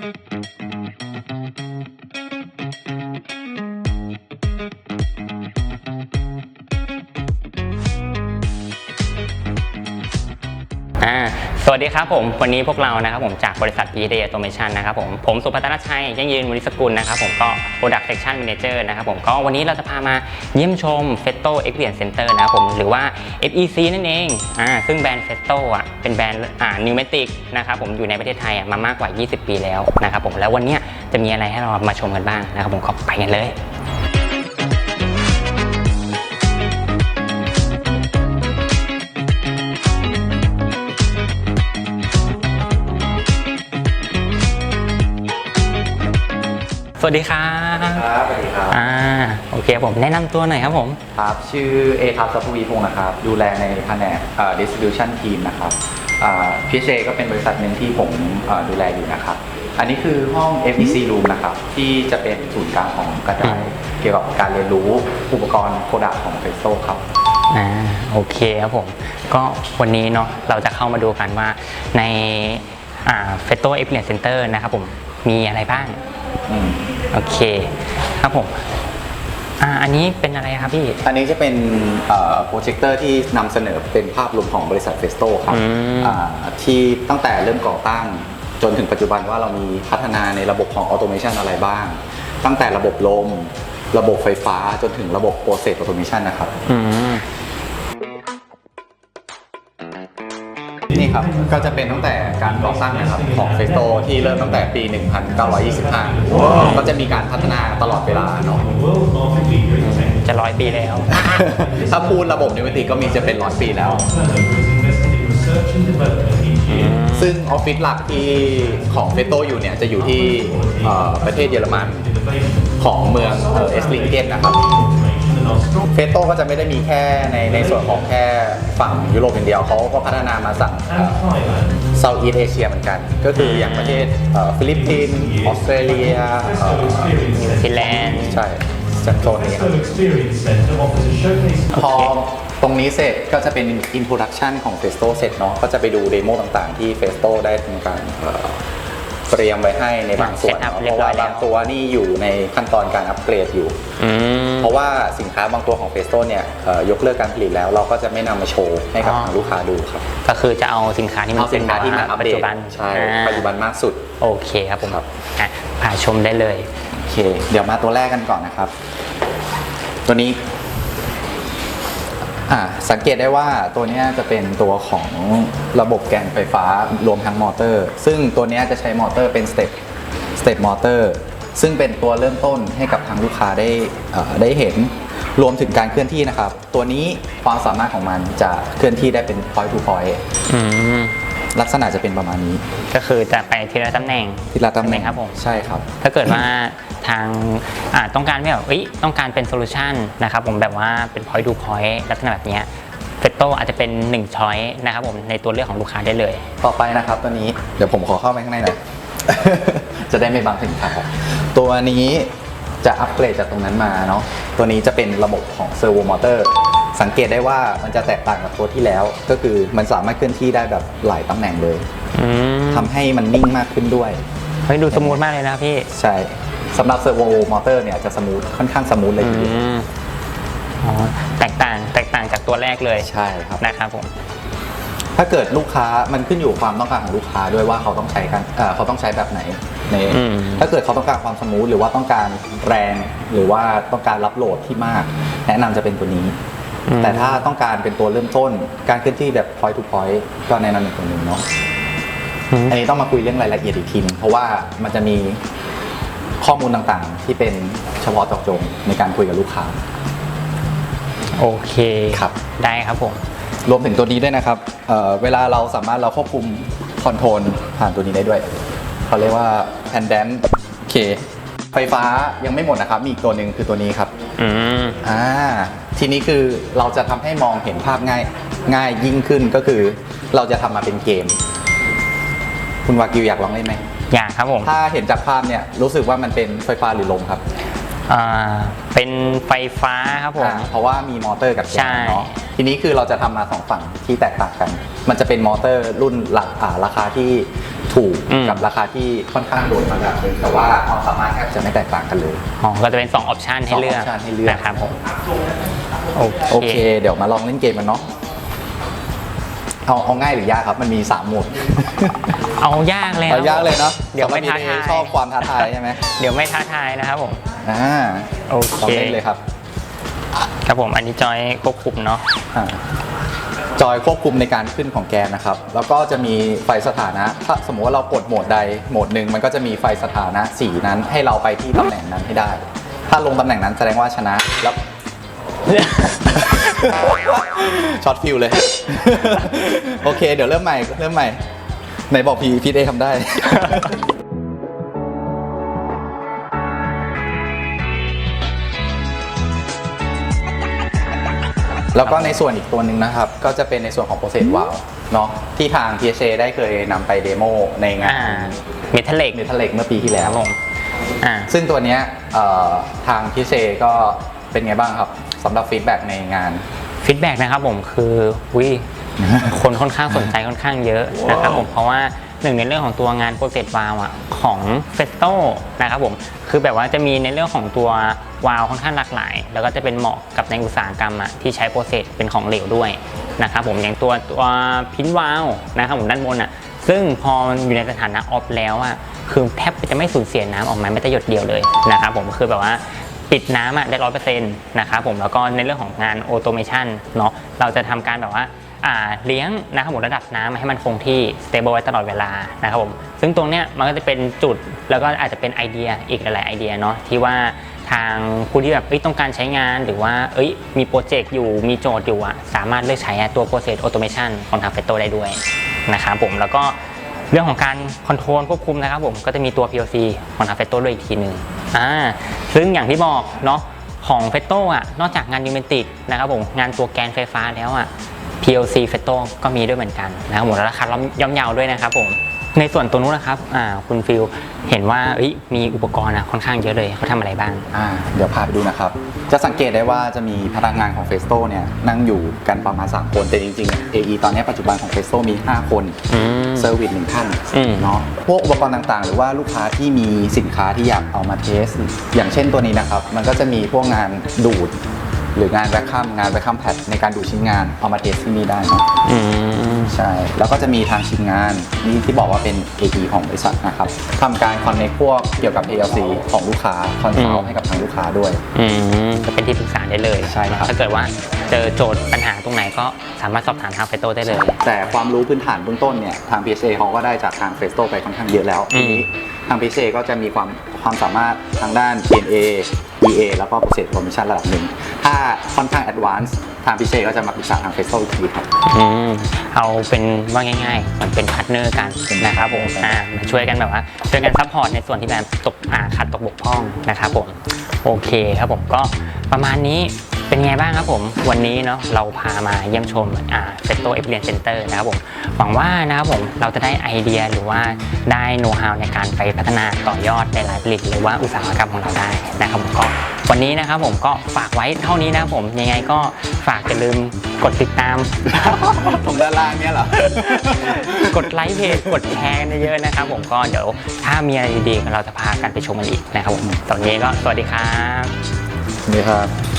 Thank you. วัสดีครับผม วันนี้พวกเรานะครับผมจากบริษัท p d Automation นะครับผมผมสุพัฒนชัยยังยืนมุนิสกุลนะครับผมก็ Product Section Manager นะครับผมก็วันนี้เราจะพามาเยี่ยมชม Festo Experience Center นะครับผมหรือว่า FEC นั่นเองอ่าซึ่งแบรนด์ Festo อะเป็นแบรนด์อ่า Pneumatic นะครับผมอยู่ในประเทศไทยอะมามากกว่า 20 ปีแล้วนะครับผมแล้ววันนี้จะมีอะไรให้เรามาชมกันบ้างนะครับผมก็ไปกันเลย สวัสดีครับครับสวัสดีครับ อ่าโอเคผมแนะนำตัวหน่อยครับผม ครับ ชื่อเอทับสัพวีพงศ์นะครับ ดูแลในแผนกเอ่อ distribution team นะครับพีเก็เป็นบริษัทหนึ่งที่ผมเอ่อดูแลอยู่นะครับ อันนี้คือห้อง FEC room นะครับ ที่จะเป็นศูนย์กลางของกระจายเกี่ยวกับการเรียนรู้อุปกรณ์โปรดักของเฟสโซครับ อ่าโอเคครับผมก็วันนี้เนาะเราจะเข้ามาดูกันว่าในอ่าเฟโต้เอ็กเพรียนเซ็นเตอร์นะครับผมมีอะไรบ้างอืม โอเคครับผมอ่าอันนี้เป็นอะไรครับพี่ อันนี้จะเป็นโปรเจคเตอร์ที่นำเสนอเป็นภาพรวมของบริษัทเฟสโตครับอืมอ่าที่ตั้งแต่เริ่มก่อตั้งจนถึงปัจจุบันว่าเรามีพัฒนาในระบบของออโตเมชันอะไรบ้าง ตั้งแต่ระบบลม ระบบไฟฟ้าจนถึงระบบโปรเซสออโตเมชันนะครับ ครับ ก็จะเป็นตั้งแต่การก่อตั้งนะครับของเฟสโตที่เริ่มตั้งแต่ปี 1925 ก็จะมีการพัฒนาตลอดเวลาเนาะจะร้อยปีแล้ว ถ้าพูดระบบนิวติก็มีจะเป็นร้อยปีแล้ว ซึ่งออฟฟิศหลักที่ของเฟโตอยู่เนี่ยจะอยู่ที่เอ่อประเทศเยอรมันของเมืองเอสลิงเกนนะครับ เฟโตก็จะไม่ได้มีแค่ในในส่วนของแค่ฝั่งยุโรปอย่างเดียวเขาก็พัฒนามาสั่งเซาท์อีสเอเชียเหมือนกัน ก็คืออย่างประเทศเอ่อฟิลิปปินส์ออสเตรเลียเอ่อนิวซีแลนด์ใช่จากโซนนี้ครับพอตรงนี้เสร็จก็จะเป็น introduction ของ Festo เสร็จเนาะก็จะไปดูเดโมต่างๆ ที่ Festo ได้ทำการ เอ่อเตรียมไว้ให้ในบางส่วน Set up เนาะเรีเพยบราะร้อว่ายแล้วบางตัวนี่อยู่ในขั้นตอนการอัปเกรดอยู่อืมเพราะว่าสินค้าบางตัวของ Festo เนี่ยเอ่อยกเลิกการผลิตแล้วเราก็จะไม่นำมาโชว์ให้กับอ๋อทางลูกค้าดูครับ ก็คือจะเอาสินค้าที่มันเอาสินค้าที่มันอัปปัจเดจุตบันใช่อ่าปัจจุบันมากสุด โอเคครับผมครับอะพาชมได้เลยโอเค เดี๋ยวมาตัวแรกกันก่อนนะครับ ตัวนี้ อ่าสังเกตได้ว่าตัวนี้จะเป็นตัวของระบบแกนไฟฟ้ารวมทั้งมอเตอร์ ซึ่งตัวนี้จะใช้มอเตอร์เป็นสเต็ปสเต็ปมอเตอร์ซึ่งเป็นตัวเริ่มต้นให้กับทางลูกค้าได้ได้เห็นรวมถึงการเคลื่อนที่นะครับ ตัวนี้ความสามารถของมันจะเคลื่อนที่ได้เป็น point to point ลักษณะจะเป็นประมาณนี้ก็คือจะไปทีละตำแหน่งที่ละตำแหน่งใช่ไหมครับผมใช่ครับ ถ้าเกิดว่าทางอ่าต้องการไม่แบบเอ้ยต้องการเป็นโซลูชันนะครับผมแบบว่าเป็น point to point ลักษณะแบบเนี้ยเฟตโตอาจจะเป็น1ช้อยนะครับผมในตัวเลือกของลูกค้าได้เลย ต่อไปนะครับตัวนี้เดี๋ยวผมขอเข้าไปข้างในหน่อยจะได้ไม่บังสินค้าตัวนี้ จะอัปเกรดจากตรงนั้นมาเนาะตัวนี้จะเป็นระบบของเซอร์โวมอเตอร์สังเกตได้ว่ามันจะแตกต่างกับตัวที่แล้ว ก็คือมันสามารถเคลื่อนที่ได้แบบหลายตำแหน่งเลยอืมทำให้มันนิ่งมากขึ้นด้วย เฮ้ยดูสมูทมากเลยนะพี่ใช่สำหรับเซอร์โวมอเตอร์เนี่ยจะสมูทค่อนข้างสมูทเลยอืทีเดียวมอ๋อแตกต่างแตกต่างจากตัวแรกเลยใช่ครับ นะครับผม ถ้าเกิดลูกค้ามันขึ้นอยู่ความต้องการของลูกค้าด้วยว่าเขาต้องใช้กันเอ่อเขาต้องใช้แบบไหนในอืม ถ้าเกิดเขาต้องการความสมูทหรือว่าต้องการแรงหรือว่าต้องการรับโหลดที่มาก แนะนำจะเป็นตัวนี้อืมแต่ถ้าต้องการเป็นตัวเริ่มต้น การเคลื่อนที่แบบ point to point ก็แนะนำเป็นตัวนี้เนาะ อืม อันนี้ต้องมาคุยเรื่องรายละเอียดอีกทีนึงเพราะว่ามันจะมีข้อมูลต่างๆ ที่เป็นเฉพาะเจาะจงในการคุยกับลูกค้า โอเค ครับ ได้ครับผม รวมถึงตัวนี้ด้วยนะครับเอ่อเวลาเราสามารถเราควบคุมคอนโทรลผ่านตัวนี้ได้ด้วยเขาเรียกว่าแพนแดนเคไฟฟ้ายังไม่หมดนะครับ มีอีกตัวหนึ่งคือตัวนี้ครับอืมอ่าทีนี้คือเราจะทำให้มองเห็นภาพง่ายง่ายยิ่งขึ้นก็คือ เราจะทำมาเป็นเกม คุณวากิวอยากลองเล่นไหมอยากครับผม ถ้าเห็นจากภาพเนี่ยรู้สึกว่ามันเป็นไฟฟ้าหรือลมครับ อ่าเป็นไฟฟ้าครับผม อ่าเพราะว่ามีมอเตอร์กับแกใช่ นเนาะทีนี้คือเราจะทำมาสองฝั่งที่แตกต่างกัน มันจะเป็นมอเตอร์รุ่นหลักอ่าราคาที่ถูกอืมกับราคาที่ค่อนข้างโดดมาแบบนึงแต่ว่าความสามารถแทบจะไม่แตกต่างกันเลยอ๋อก็จะเป็น2ออปชันให้เลือกสอง option ให้เลือกนะครับผมโอโอเค เค เดี๋ยวมาลองเล่นเกมกันเนาะ เอาเอาง่ายหรือยากครับ มันมี3โหมดเอายากเลยคเอารับยากเลยเนาะเดี๋ยวไม่สำหรับท้าทายชอบความท้าทายใช่ไหมเดี๋ยวไม่ท้าทายนะครับผม อ่าโอลเคองเล่นเลยครับครับผมอันนี้จอยควบคุมเนาะอ่าจอยควบคุมในการขึ้นของแกนนะครับ แล้วก็จะมีไฟสถานะ ถ้าสมมติว่าเรากดโหมดใดโหมดหนึ่งมันก็จะมีไฟสถานะสีนั้นให้เราไปที่ตำแหน่งนั้นให้ได้ ถ้าลงตำแหน่งนั้นแสดงว่าชนะแล้ว ช็อตฟิลเลย โอเค เดี๋ยวเริ่มใหม่ เริ่มใหม่ ไหนบอกพีพีเอทำได้ แล้วก็ในส่วนอีกตัวหนึ่งนะครับ ก็จะเป็นในส่วนของ process valve เนาะที่ทาง PSA ได้เคยนำไปเดโมในงาอ่าน เมทัลเล็กเมทัลเล็กเมื่อปีที่แล้ควรับผมอ่าซึ่งตัวเนี้ยเอ่อทาง PSA ก็ เป็นไงบ้างครับสำหรับฟีดแบ็กในงาน ฟีดแบ็กนะครับผมคือวิคนค่อนข้างสนใจค่อนข้างเยอะนะครับผมเพราะว่าหนึ่งในเรื่องของตัวงานโปรเซสวาลอะของเฟสโตนะครับผมคือแบบว่าจะมีในเรื่องของตัววาลค่อนข้างหลากหลาย แล้วก็จะเป็นเหมาะกับในอุตสาหกรรมอะที่ใช้โปรเซสเป็นของเหลวด้วยนะครับผมอย่างตัวตัวพินวาลนะครับผมด้านบนอะซึ่งพอมันอยู่ในสถานะออฟแล้วอะคือแทบจะไม่สูญเสียน้ำออกมาแม้แต่หยดเดียวเลยนะครับผมคือแบบว่า ปิดน้ำอะได้ร้อยเปอร์เซ็นต์นะครับผมแล้วก็ในเรื่องของงานออโตเมชันเนาะเราจะทำการแบบว่าเลี้ยงนะครับผมระดับน้ำให้มันคงที่ stable ไว้ตลอดเวลานะครับผมซึ่งตรงเนี้ยมันก็จะเป็นจุดแล้วก็อาจจะเป็นไอเดียอีกหลายไอเดียเนาะที่ว่าทางผู้ที่แบบเอ้ยต้องการใช้งานหรือว่าเอ้ยมีโปรเจกต์อยู่มีโจทย์อยู่อะสามารถเลือกใช้ตัว process automation ของทางเฟตโตได้ด้วยนะครับผมแล้วก็เรื่องของการคอนโทรลควบคุมนะครับผมก็จะมีตัว PLC ของทางเฟตโตด้วยอีกทีหนึ่ง อ่าซึ่งอย่างที่บอกเนาะของเฟโต้อะนอกจากงานยูเมนติกนะครับผมงานตัวแกนไฟฟ้าแล้วอะ PLC เฟโต้ก็มีด้วยเหมือนกันนะครับผมราคาย่อมเยาด้วยนะครับผม ในส่วนตัวนู้นนะครับอ่าคุณฟิลเห็นว่าเอ้ยมีอุปกรณ์อะค่อนข้างเยอะเลยเขาทำอะไรบ้าง อ่าเดี๋ยวพาไปดูนะครับ จะสังเกตได้ว่าจะมีพนักงานของเฟสโตเนี่ยนั่งอยู่กันประมาณ 3 คน แต่จริงๆ AE ตอนนี้ปัจจุบันของเฟสโตมี 5 คนอืม เซอร์วิสหนึ่งท่านอืม เนาะพวกอุปกรณ์ต่างๆ หรือว่าลูกค้าที่มีสินค้าที่อยากเอามาเทส อย่างเช่นตัวนี้นะครับ มันก็จะมีพวกงานดูด หรืองานแวคคัมงานแวคคัมแพดในการดูดชิ้นงานเอามาเทสที่นี่ได้เนอะอืมใช่ แล้วก็จะมีทางชิ้นงานนี่ที่บอกว่าเป็น AE ของบริษัทนะครับทำการคอนเนคพวกเกี่ยวกับ PLC ของลูกค้าคอนซัลอืมท์ให้กับทางลูกค้าด้วย อืมก็เป็นที่ปรึกษาได้เลยใช่ครับ ถ้าเกิดว่าเจอโจทย์ปัญหาตรงไหนก็สามารถสอบถามทางเฟโต้ได้เลย แต่ความรู้พื้นฐานเบื้องต้นเนี่ย ทาง PSA เขาก็ได้จากทาง f e s t o ไปค่อนข้างเยอะแล้วอืทีมนี้ ทาง PSA ก็จะมีความความสามารถทางด้าน PNA EA แล้วก็ Process Automation ระดับหนึ่ง ถ้าค่อนข้าง Advanced ทาง PSA ก็จะมาปรึกษาทาง f e s t o อีกทีครับ อืมเอาเป็นว่าง่ายๆเหมือนเป็นพาร์ทเนอร์กันนะครับผมอ่ามาช่วยกันแบบว่าช่วยกันซัพพอร์ตในส่วนที่แบบตกอ่าขาดตกบกพร่องนะครับผมโอเคครับผมก็ประมาณนี้เป็นไงบ้างครับผม วันนี้เนาะเราพามาเยี่ยมชมอ่าเซตโตเอ็กเรียนเซ็นเตอร์นะครับผม หวังว่านะครับผมเราจะได้ไอเดียหรือว่าได้โน้ตฮาวในการไปพัฒนาต่อยอดในรายผลิต หรือว่าอุตสาหกรรมของเราได้นะครับผมก็วันนี้นะครับผมก็ฝากไว้เท่านี้นะครับผมยังไงก็ฝากอย่าลืมกดติดตามตรงด้านล่างเนี่ยเหรอ กดไลค์เพจกดแชร์กันเยอะๆนะครับผมก็เดี๋ยวถ้ามีอะไรดีๆเราจะพากันไปชมกันอีกนะครับผมตอนนี้ก็สวัสดีครับ นี่ครับ